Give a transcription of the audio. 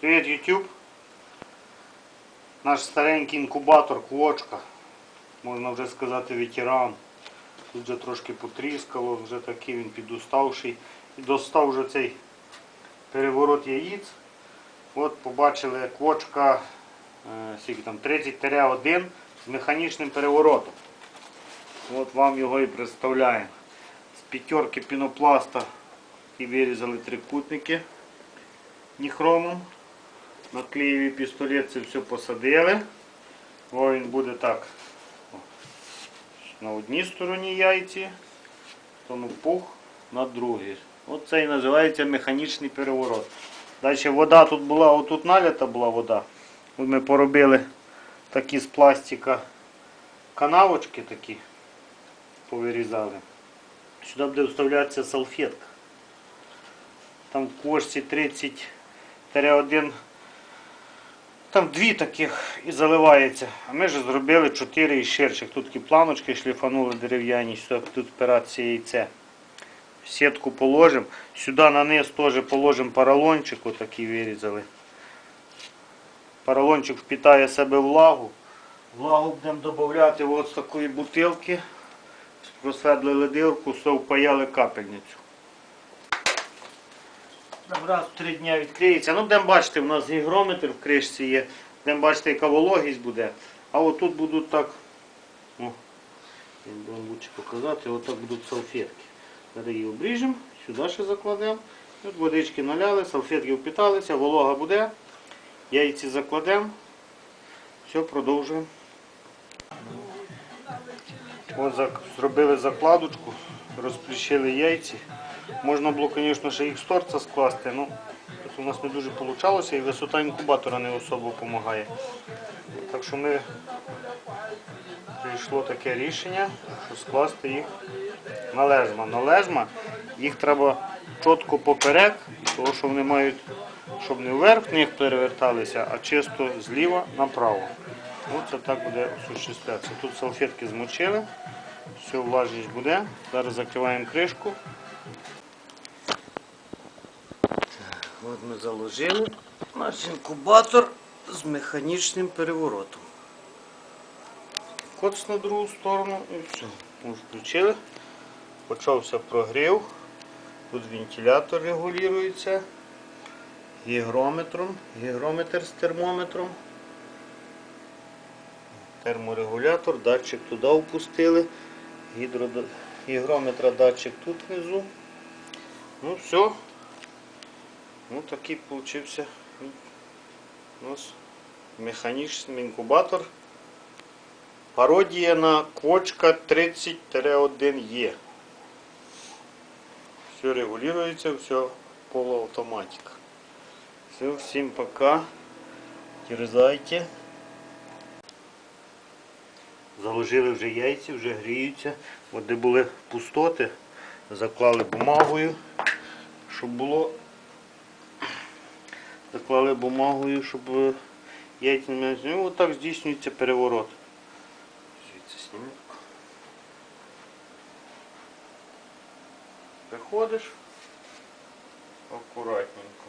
Привіт, YouTube. Наш старенький інкубатор квочка. Можна вже сказати ветеран. Тут вже трошки потріскало, вже такий він підуставший. І достав вже цей переворот яїць. От побачили квочка е, там 30-1 з механічним переворотом. От вам його і представляємо. З п'ятерки пінопласта і вирізали трикутники ніхромом. На клеєвий пістолет це все посадили. О, він буде так. На одній стороні яйці, тому пух на другій. Оце і називається механічний переворот. Далі вода тут була, отут налята була вода. Ми поробили такі з пластика канавочки такі, повирізали. Сюди буде вставлятися салфетка. Там в кошці 30-1. Там дві таких і заливається. А ми ж зробили 4 із ширших. Тут такі планочки шліфанули дерев'яні, тут впиратися яйце. Сітку положимо. Сюди на низ теж положимо поролончик, отакий вирізали. Поролончик впітає себе влагу. Влагу будемо додати з такої бутилки. Просвердлили дирку, все впаяли капельницю. Раз в три дні відкриється. Ну, будемо бачити, у нас гігрометр в кришці є. Будемо бачити, яка вологість буде. А отут будуть так. О, я вам лучше показати, отак будуть салфетки. Зараз її обріжемо, сюди ще закладемо. От водички наляли, салфетки впиталися, волога буде. Яйці закладемо. Все, продовжуємо. Зак- зробили закладочку, розплющили яйці. Можна було, звісно, ще їх з торца скласти, але у нас не дуже вийшло і висота інкубатора не особо допомагає. Так що ми прийшло таке рішення, що скласти їх на лежма. На лежма їх треба чітко поперек, тому що вони мають, щоб не вверх них переверталися, а чисто зліва направо. Оце так буде осуществлятися. Тут салфетки змочили, все влажність буде. Зараз закриваємо кришку. От ми заложили наш інкубатор з механічним переворотом. Коц на другу сторону і все. Ми включили. Почався прогрів. Тут вентилятор регулюється. Гігрометром. Гігрометр з термометром. Терморегулятор, датчик туди впустили. Гідро... Гігрометра датчик тут внизу. Ну все. Ну такий получився у нас механічний інкубатор. Пародія на квочка 30-1Е. Все регулируется, все полуавтоматика. Все, всім пока. Терзайте. Заложили вже яйця, вже гріються. От де були пустоти, заклали бумагою, щоб було. Заклали бумагою, щоб е, яйця не. Ну, отак здійснюється переворот. Звідси сніму. Приходиш акуратненько.